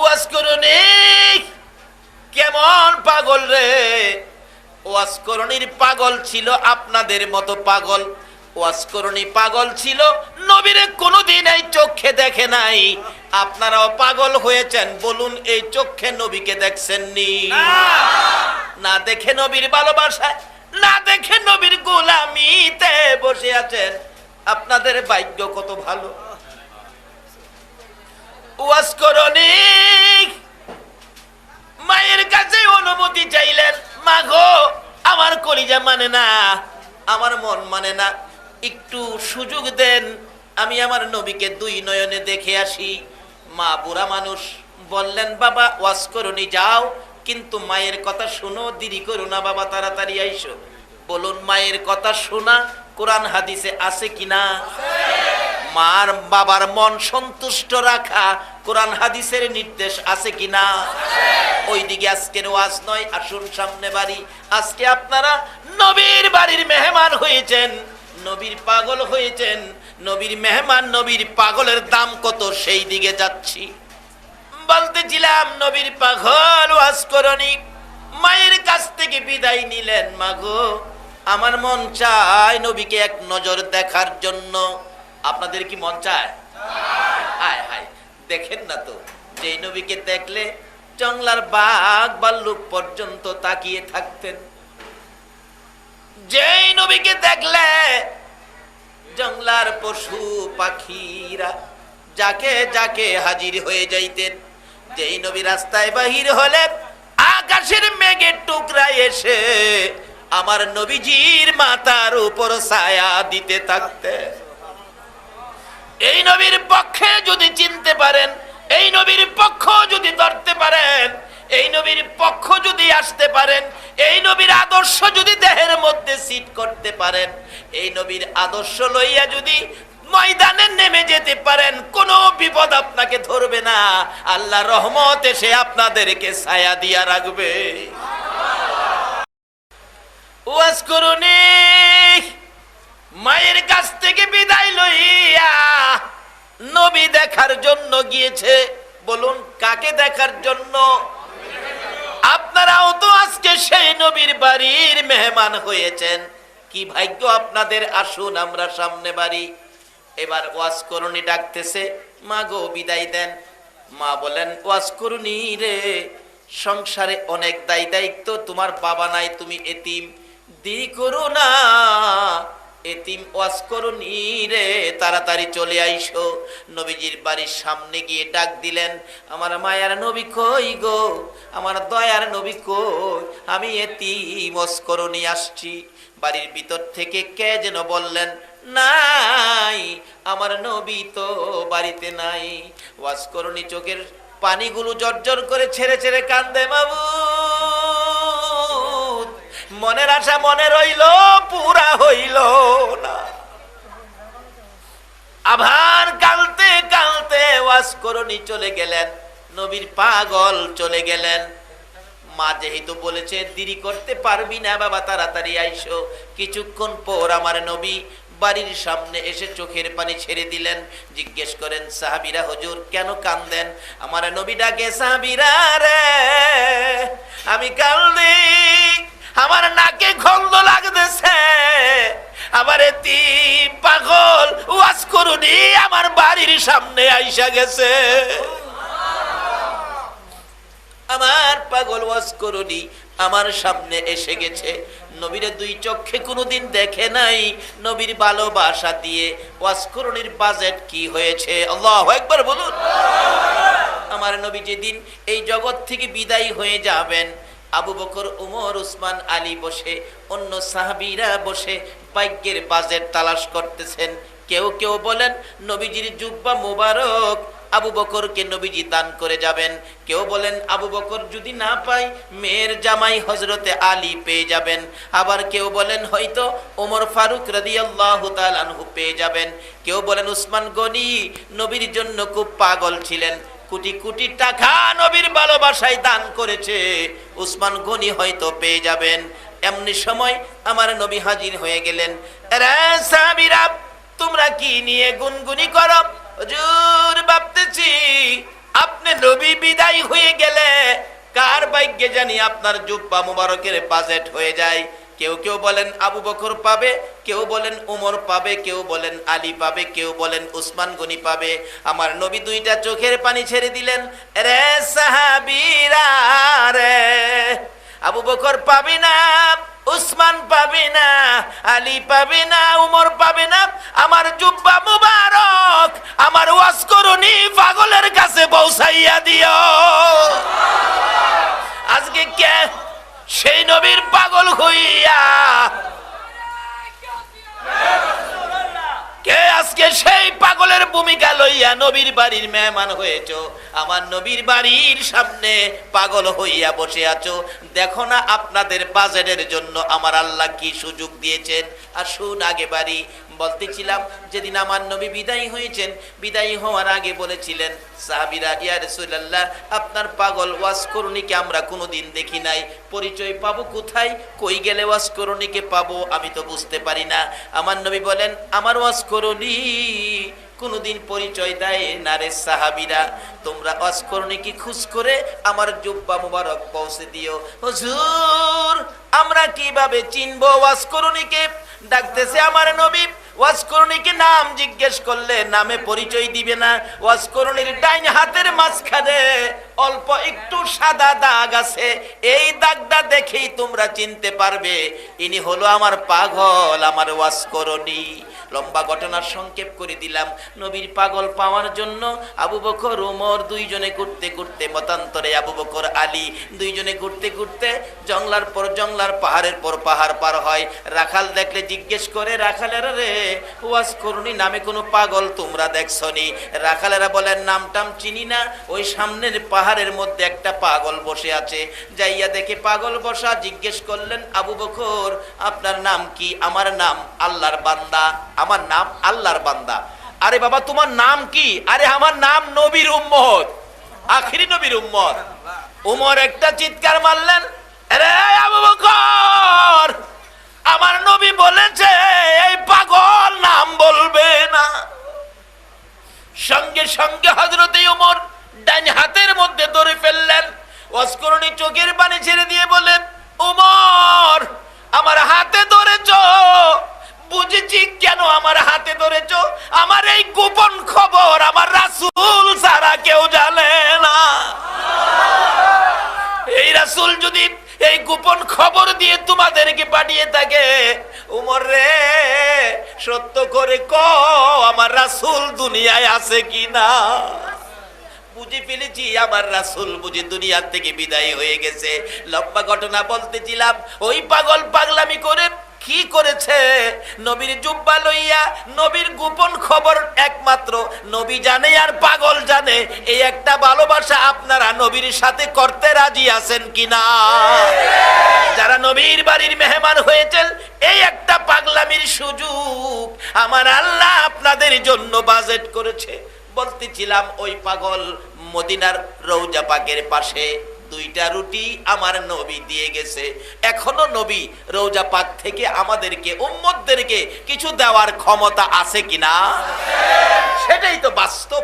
ওয়াজ কেমন পাগল রে? ওয়াজ করণীর পাগল ছিল আপনাদের মতো পাগল। ওয়াজ করণী পাগল ছিল, নবীরে কোনোদিন এই চোখে দেখে নাই। আপনারাও পাগল হয়েছেন, বলুন এই চোখে নবীকে দেখছেননি? না দেখে নবীর ভালোবাসায়, না দেখে নবীর গোলামিতে বসে আছেন। আপনাদের ভাগ্য কত ভালো? ওয়াজ করণী মায়ের কাছে অনুমতি চাইলেন মা গো আমার কলিজা মানে না, আমার মন মানে না। একটু সুযোগ দেন, আমি আমার নবীকে দুই নয়নে দেখে আসি। মা বুড়া মানুষ বললেন, বাবা, ওয়াজ করুনি যাও, কিন্তু মায়ের কথা শোনো, দেরি করো না, বাবা, তাড়াতাড়ি আইসো। বলুন, মায়ের কথা শোনা, কোরআন হাদিসে আছে কিনা? মার বাবার মন সন্তুষ্ট রাখা কোরআন হাদিসের নির্দেশ আছে কিনা? ওইদিকে আজকের ওয়াজ নয়, আসুন সামনে বাড়ি। আজকে আপনারা নবীর বাড়ির মেহমান হয়েছেন, নবীর পাগল হয়েছেন, নবীর মেহমান, নবীর পাগলের দাম কত সেই দিকে যাচ্ছি। বলতেছিলাম, নবীর পাগল, ওয়াজ করনি। মায়ের কাছ থেকে বিদায় নিলেন, মাগো। আমার মন চায় নবীকে এক নজর দেখার জন্য। আপনাদের কি মন চায়? হায় দেখেন না তো যে নবীকে দেখলে জংলার বাঘ ভাল্লুক পর্যন্ত তাকিয়ে থাকতেন। যেই নবীকে দেখলে জংলার পশু পাখিরা যাকে যাকে হাজির হয়ে যাইতেন। যেই নবী রাস্তায় বাহির হলেন, আকাশের মেঘের টুকরা এসে আমার নবীজির মাতার উপর ছায়া দিতে থাকতেন। এই নবীর পক্ষে যদি চিনতে পারেন, এই নবীর পক্ষ যদি ধরতে পারেন, এই নবীর পক্ষ যদি আসতে পারেন, এই নবীর আদর্শ যদি দেহের মধ্যে সিট করতে পারেন, এই নবীর আদর্শ লইয়া যদি ময়দানে নেমে যেতে পারেন, কোনো বিপদ আপনাকে ধরবে না। আল্লাহ রহমত এসে আপনাদেরকে ছায়া দিয়া রাখবে। ওয়াজ করুনি মায়ের কাছ থেকে বিদায় লইয়া নবী দেখার জন্য গিয়েছে। বলুন, কাকে দেখার জন্য? আপনারাও তো আজকে সেই নবীর বাড়ির মেহমান হয়েছেন। কি ভাগ্য আপনাদের, আসুন আমরা সামনে বাড়ি। এবার ওয়াজ করুনি ডাকতেছে, মা গো, বিদায় দেন। মা বলেন, ওয়াজ করুনি রে, সংসারে অনেক দায় দায়িত্ব, তোমার বাবা নাই, তুমি এতিম। দি করো না এতিম ওয়াজ করুনি রে, তাড়াতাড়ি চলে আইসো। নবীজির বাড়ির সামনে গিয়ে ডাক দিলেন, আমার মায়ার নবী কই গো? আমার দয়ার নবী কই? আমি এতিম ওয়াজ করুনি, আসছি। বাড়ির ভিতর থেকে কে যেন বললেন, নাই, আমার নবী তো বাড়িতে নাই। ওয়াজ করুনি চোখের পানিগুলো জর্জর করে ছেড়ে ছেড়ে কান্দে বাবু মনের আশা মনে রইল, পুরা হইল না। আবার কালতে কালতে ওয়াজ করনি চলে গেলেন, নবীর পাগল চলে গেলেন। মা যেহেতু বলেছে, দেরি করতে পারবি না বাবা, তাড়াতাড়ি আইসো। কিছুক্ষণ পর আমার নবী বাড়ির সামনে এসে চোখের পানি ছেড়ে দিলেন। জিজ্ঞেস করেন, সাহাবিরা হুজুর কেন কান্দেন? আমার নবী ডাকে, সাহাবিরা রে, আমি কান্দি আমার নাকে খন্দ লাগতেছে। আমার এতি পাগল, ওয়াজ করুনি, আমার বাড়ির সামনে আইসা গেছে। আমার পাগল, ওয়াজ করুনি, আমার সামনে এসে গেছে। নবীরে দুই চোখে কোনোদিন দেখে নাই, নবীর ভালোবাসা দিয়ে। ওয়াজ করুনির বাজেট কি হয়েছে? আল্লাহ একবার বলুন। আমার নবী যেদিন এই জগৎ থেকে বিদায়ী হয়ে যাবেন আবু বকর, উমর, উসমান, আলী বসে, অন্য সাহাবিরা বসে ভাগ্যের বাজেট তালাশ করতেছেন। কেউ কেউ বলেন, নবীজির জুব্বা মুবারক, আবু বকরকে নবীজি দান করে যাবেন। কেউ বলেন, আবু বকর যদি না পাই মেয়ের জামাই হজরতে আলী পেয়ে যাবেন। আবার কেউ বলেন, হয়তো ওমর ফারুক রাদিয়াল্লাহু তাআলা আনহু পেয়ে যাবেন। কেউ বলেন, উসমান গনি নবীর জন্য খুব পাগল ছিলেন। কোটি কোটি টাকা নবীর ভালোবাসায় দান করেছে। উসমান গনি হয়তো পেয়ে যাবেন। এমনি সময় আমার নবী হাজির হয়ে গেলেন। তোমরা কি নিয়ে গুনগুনি করো? হুজুর, ভাবতেছি আপনি নবী বিদায় হয়ে গেলে কার ভাগ্যে জানি আপনার জুব্বা মুবারকের বাজেট হয়ে যায়। কেউ কেউ বলেন আবু বকর পাবে, কেউ বলেন উমর পাবে, কেউ বলেন আলী পাবে, কেউ বলেন উসমান গনি পাবে। আমার নবী দুইটা চোখের পানি ছেড়ে দিলেন রে সাহাবীরা রে, আবু বকর পাবি না, উসমান পাবি না, আলী পাবি না, উমর পাবি না। আমার জুব্বা মুবারক, আমার ওয়াজ করুনি, পাগলের কাছে পৌঁছাইয়া দিও। আজকে কে সেই নবীর পাগল হইয়া। কে আজকে সেই পাগলের ভূমিকা লইয়া নবীর বাড়ির মেহমান হয়েছ? আমার নবীর বাড়ির সামনে পাগল হইয়া বসে আছো। দেখো না আপনাদের বাজেটের জন্য আমার আল্লাহ কি সুযোগ দিয়েছেন। আর আসুন আগে বাড়ি বলতেছিলাম, যেদিন আমার নবী বিদায়ী হয়েছেন, বিদায়ী হওয়ার আগে বলেছিলেন, সাহাবিরা, ইয়া রাসূলুল্লাহ, আপনার পাগল ওয়াজ করুনিকে আমরা কোনোদিন দেখি নাই। পরিচয় পাবো কোথায়? কই গেলে ওয়াজ করুনিকে পাবো? আমি তো বুঝতে পারি না। আমার নবী বলেন, আমার ওয়াজ করুনি, কোনোদিন পরিচয় দেয় না রে সাহাবিরা। তোমরা করুনি কি খুশ করে আমার জুব্বা মুবারক পৌঁছে দিও। হুজুর, আমরা কীভাবে চিনবো করুনিকে? ডাকতেছে আমার নবী ওয়াজ নাম জিজ্ঞেস করলে নামে পরিচয় দিবে না। ওয়াজ করণীর ডাইন হাতের মাঝখানে অল্প একটু সাদা দাগ আছে, এই দাগটা দেখেই তোমরা চিনতে পারবে। ইনি হলো আমার পাগল, আমার ওয়াজ করণী লম্বা ঘটনার সংক্ষেপ করে দিলাম। নবীর পাগল পাওয়ার জন্য আবু বকর, ওমর দুইজনে ঘুরতে ঘুরতে, মতান্তরে আবু বকর, আলী দুইজনে ঘুরতে ঘুরতে জংলার পর জংলার পাহাড়ের পর পাহাড় পার হয়। রাখাল দেখলে জিজ্ঞেস করে, রাখালেরা রে ওয়াজ করুনি নামে কোনো পাগল তোমরা দেখছনি? রাখালেরা বলেন, নামটাম চিনি না, ওই সামনের পাহাড়ের মধ্যে একটা পাগল বসে আছে। যাইয়া দেখে পাগল বসা জিজ্ঞেস করলেন, আবু বকর, আপনার নাম কি? আমার নাম আল্লাহর বান্দা। আমার নাম আল্লাহর বান্দা। আরে বাবা, তোমার নাম কি? আরে আমার নাম নবীর উম্মত। আখিরি নবীর উম্মত। উমর একটা চিৎকার মারলেন আরে আবু বকর কেন আমার হাতে ধরেছ? আমার এই গোপন খবর আমার রাসূল সারা কেউ জানে না। এই রাসূল যদি এই গোপন খবর দিয়ে তোমাদেরকে পাঠিয়ে থাকে, উমর রে, সত্য করে ক আমার রাসূল দুনিয়ায় আছে কি না বুঝে ফেলেছি, আমার রাসূল বুঝি দুনিয়ার থেকে বিদায় হয়ে গেছে। লম্বা ঘটনা বলতেছিলাম, ওই পাগল পাগলামি করে কি করেছে? নবীর জুব্বা লইয়া নবীর গোপন খবর একমাত্র। নবী জানে আর পাগল জানে। এই একটা ভালোবাসা আপনারা নবীর সাথে করতে রাজি আছেন কিনা? যারা নবীর বাড়ির মেহমান হয়েছেন, এই একটা পাগলামির সুযোগ আমার আল্লাহ আপনাদের জন্য বাজেট করেছে। বলতেছিলাম, ওই পাগল মদিনার রৌজা পাকের পাশে দুইটা রুটি আমার নবী দিয়ে গেছে। এখনও নবী রৌজা পাক থেকে আমাদেরকে, উম্মতদেরকে কিছু দেওয়ার ক্ষমতা আছে কিনা? সেটাই তো বাস্তব।